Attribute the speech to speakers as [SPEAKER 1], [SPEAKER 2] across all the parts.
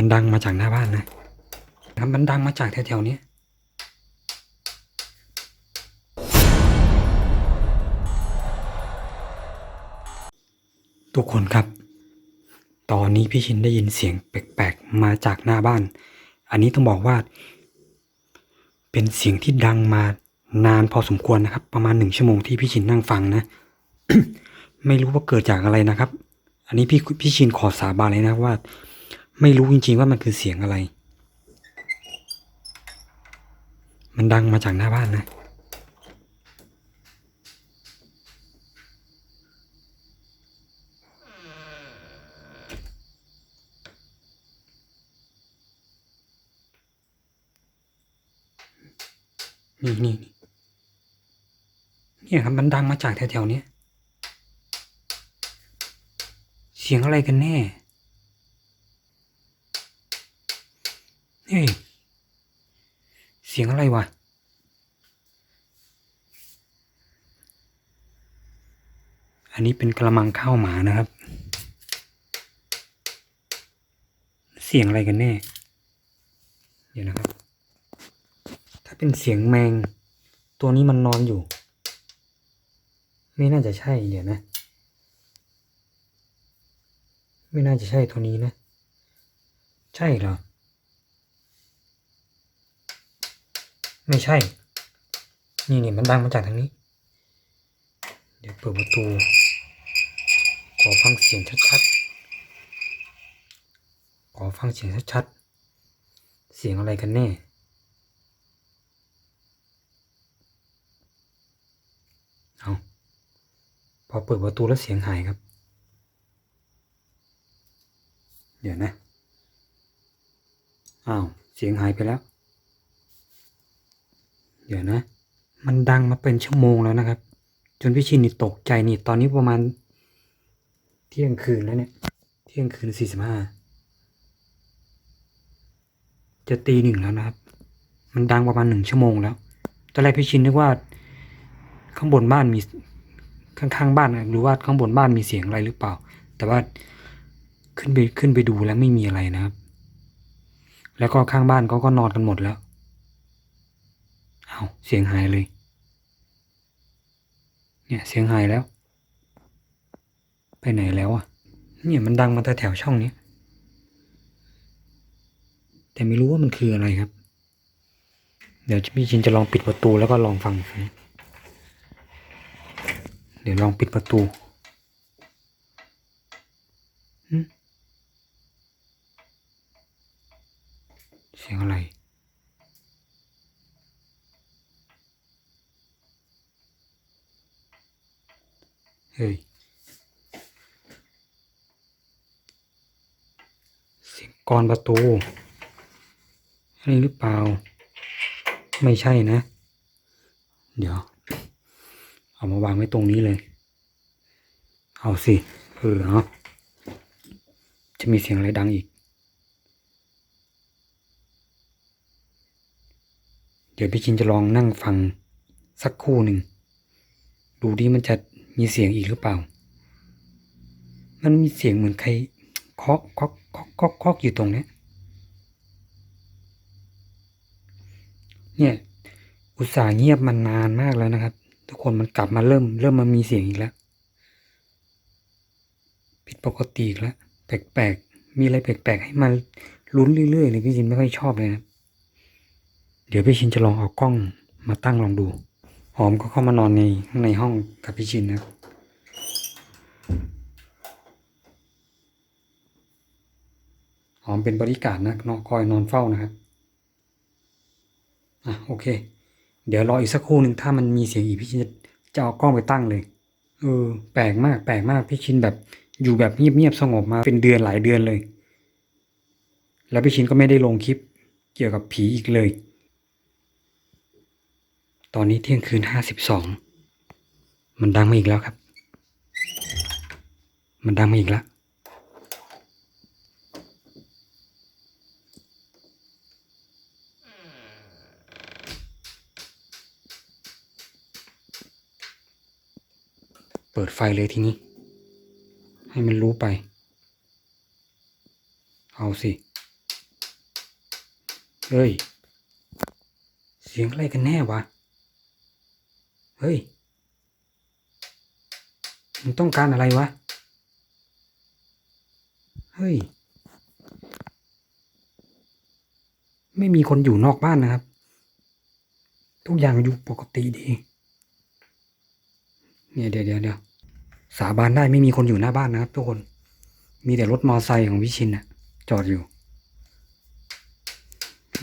[SPEAKER 1] มันดังมาจากหน้าบ้านนะครับมันดังมาจากแถวๆนี้ทุกคนครับ ตอนนี้พี่ชินได้ยินเสียงแปลกๆมาจากหน้าบ้าน อันนี้ต้องบอกว่า เป็นเสียงที่ดังมานานพอสมควรนะครับ ประมาณหนึ่งชั่วโมงที่พี่ชินนั่งฟังนะ ไม่รู้ว่าเกิดจากอะไรนะครับ อันนี้พี่พี่ชินขอสาบานเลยนะว่า ไม่รู้จริงๆว่ามันคือเสียงอะไร มันดังมาจากหน้าบ้านนะ นี่นี่เนี่ยครับมันดังมาจากแถวๆนี้ เสียงอะไรกันแน่ เฮ้เสียงอะไรวะ อันนี้เป็นกระมังข้าวหมานะครับ เสียงอะไรกันแน่ เดี๋ยวนะครับ ถ้าเป็นเสียงแมง ตัวนี้มันนอนอยู่ ไม่น่าจะใช่เดี๋ยวนะ ไม่น่าจะใช่ตัวนี้นะ ใช่เหรอ ไม่ใช่ นี่นี่มันดังมาจากทางนี้ เดี๋ยวเปิดประตู ขอฟังเสียงชัดๆ ขอฟังเสียงชัดๆ เสียงอะไรกันแน่เอาพอเปิดประตูแล้วเสียงหายครับ เดี๋ยวนะ อ้าว เสียงหายไปแล้ว เดี๋ยวนะ มันดังมาเป็นชั่วโมงแล้วนะครับ จนพี่ชินนี่ตกใจนี่ตอนนี้ประมาณ เที่ยงคืนแล้วเนี่ย เที่ยงคืนสี่สิบห้าจะตีหนึ่งแล้วนะครับ มันดังประมาณหนึ่งชั่วโมงแล้วตอนแรกพี่ชินนึกว่า ข้างบนบ้านมีข้างๆบ้านนะหรือว่าข้างบนบ้านมีเสียงอะไรหรือเปล่า แต่ว่าขึ้นไปขึ้นไปดูแล้วไม่มีอะไรนะครับ แล้วก็ข้างบ้านเขาก็นอนกันหมดแล้ว เอาเสียงหายเลย เนี่ยเสียงหายแล้ว ไปไหนแล้วอะ เนี่ยมันดังมาแต่แถวช่องเนี้ยแต่ไม่รู้ว่ามันคืออะไรครับ เดี๋ยวพี่ชินจะลองปิดประตูแล้วก็ลองฟัง เดี๋ยวลองปิดประตูเสียงอะไร เฮ้ยเสียงกรอนประตูอะไรหรือเปล่า ไม่ใช่นะ เดี๋ยว เอามาวางไว้ตรงนี้เลย เอาสิเออเอาจะมีเสียงอะไรดังอีก เดี๋ยวพี่ชินจะลองนั่งฟังสักคู่หนึ่ง ดูดิมันจะ มีเสียงอีกหรือเปล่า มันมีเสียงเหมือนใครเคาะเคาะเคาะเคาะเคาะอยู่ตรงนี้เนี่ย อุตส่าห์เงียบมานานมากแล้วนะครับ ทุกคนมันกลับมาเริ่ม เริ่มมามีเสียงอีกแล้ว ผิดปกติอีกแล้ว แปลกๆ มีอะไรแปลกๆ ให้มาลุ้นเรื่อยๆเลยพี่ชินไม่ค่อยชอบเลยนะ เดี๋ยวพี่ชินจะลองเอากล้องมาตั้งลองดู หอมก็เข้ามานอนในข้างในห้องกับพี่ชินนะครับหอมเป็นบริการนะนอนคอยนอนเฝ้านะครับอะโอเค เดี๋ยวรออีกสักครู่หนึ่งถ้ามันมีเสียงอีกพี่ชินจะเอากล้องไปตั้งเลยเออแปลกมากแปลกมากพี่ชินแบบอยู่แบบเงียบๆสงบมาเป็นเดือนหลายเดือนเลย แล้วพี่ชินก็ไม่ได้ลงคลิปเกี่ยวกับผีอีกเลย ตอนนี้เที่ยงคืนห้าสิบสอง มันดังมาอีกแล้วครับ มันดังมาอีกแล้ว เปิดไฟเลยทีนี้ ให้มันรู้ไป เอาสิ เฮ้ย เสียงอะไรกันแน่วะ เฮ้ยมันต้องการอะไรวะ เฮ้ย ไม่มีคนอยู่นอกบ้านนะครับ ทุกอย่างอยู่ปกติดี เนี่ยเดี๋ยวเดี๋ยวเดี๋ยวสาบานได้ไม่มีคนอยู่หน้าบ้านนะครับทุกคน มีแต่รถมอไซค์ของวิชินน่ะจอดอยู่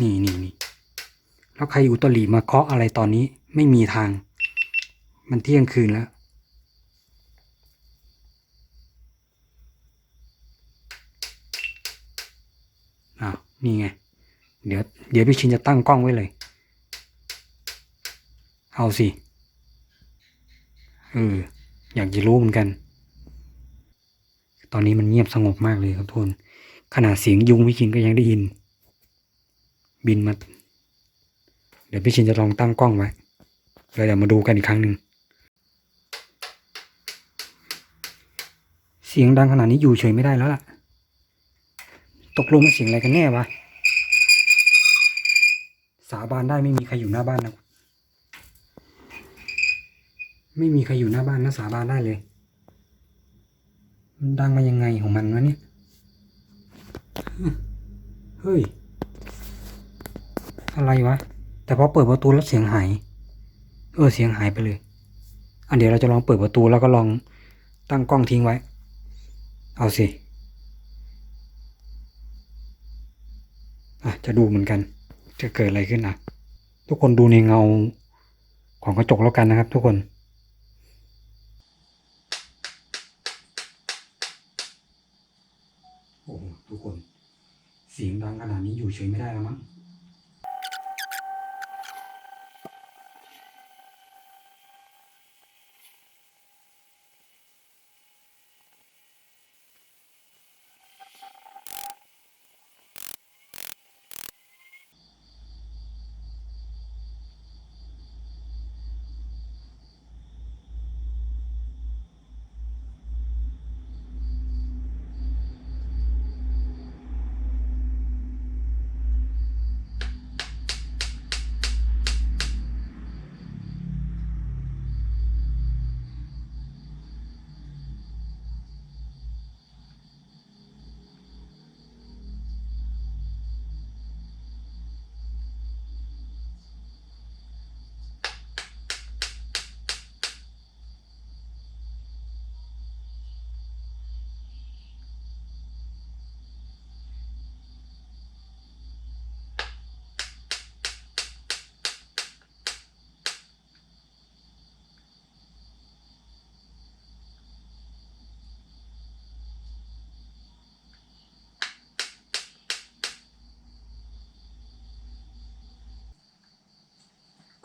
[SPEAKER 1] นี่นี่นี่แล้วใครอุตลีมาเคาะอะไรตอนนี้ไม่มีทาง มันเที่ยงคืนแล้วอ้าวนี่ไง เดี๋ยว เดี๋ยวพี่ชินจะตั้งกล้องไว้เลย เอาสิ เออ อยากจะรู้เหมือนกัน ตอนนี้มันเงียบสงบมากเลยครับทุกคนขนาดเสียงยุงพี่ชินก็ยังได้ยิน บินมา เดี๋ยวพี่ชินจะลองตั้งกล้องไว้แล้วเดี๋ยวมาดูกันอีกครั้งหนึ่ง สียงดังขนาดนี้อยู่เฉยไม่ได้แล้วล่ะ ตกลงมันเสียงอะไรกันแน่วะ สาบานได้ไม่มีใครอยู่หน้าบ้านนะ ไม่มีใครอยู่หน้าบ้านนะสาบานได้เลย มันดังมายังไงของมันวะเนี่ย เฮ้ย อะไรวะ แต่พอเปิดประตูแล้วเสียงหาย เออเสียงหายไปเลย อันเดี๋ยวเราจะลองเปิดประตูแล้วก็ลองตั้งกล้องทิ้งไว้ เอาสิ อะ จะดูเหมือนกัน จะเกิดอะไรขึ้นอะ ทุกคนดูในเงาของกระจกแล้วกันนะครับ ทุกคนโอ้โหทุกคน เสียงดังขนาดนี้อยู่เฉยไม่ได้แล้วมั้ง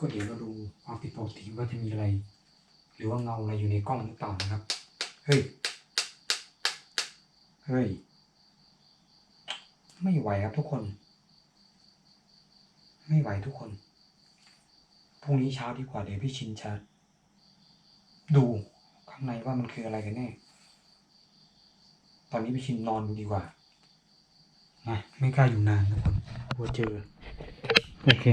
[SPEAKER 1] ก็เดี๋ยวเราดูความผิดปกติว่าจะมีอะไร หรือว่าเงาอะไรอยู่ในกล้องหรือเปล่านะครับ เฮ้ย เฮ้ย ไม่ไหวครับทุกคน ไม่ไหวทุกคน พรุ่งนี้เช้าดีกว่าเดี๋ยวพี่ชินจะดูข้างในว่ามันคืออะไรกันแน่ ตอนนี้พี่ชินนอนดีกว่านะไม่กล้าอยู่นานทุกคนกลัวเจอ โอเค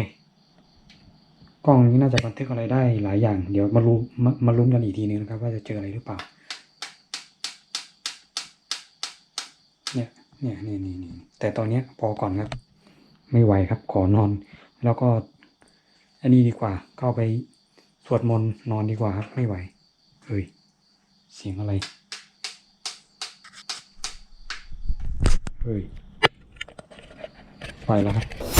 [SPEAKER 1] กล้องนี้น่าจะบันทึกอะไรได้หลายอย่าง เดี๋ยวมารู้มามาลุ้นกันอีกทีนึงนะครับ ว่าจะเจออะไรหรือเปล่า เนี่ยเนี่ยนี่นี่นี่แต่ตอนเนี้ยพอก่อนครับ ไม่ไหวครับ ขอนอน แล้วก็ อันนี้ดีกว่า เข้าไปสวดมนต์นอนดีกว่าครับ ไม่ไหวเฮ้ยเสียงอะไรเฮ้ยไปแล้วครับ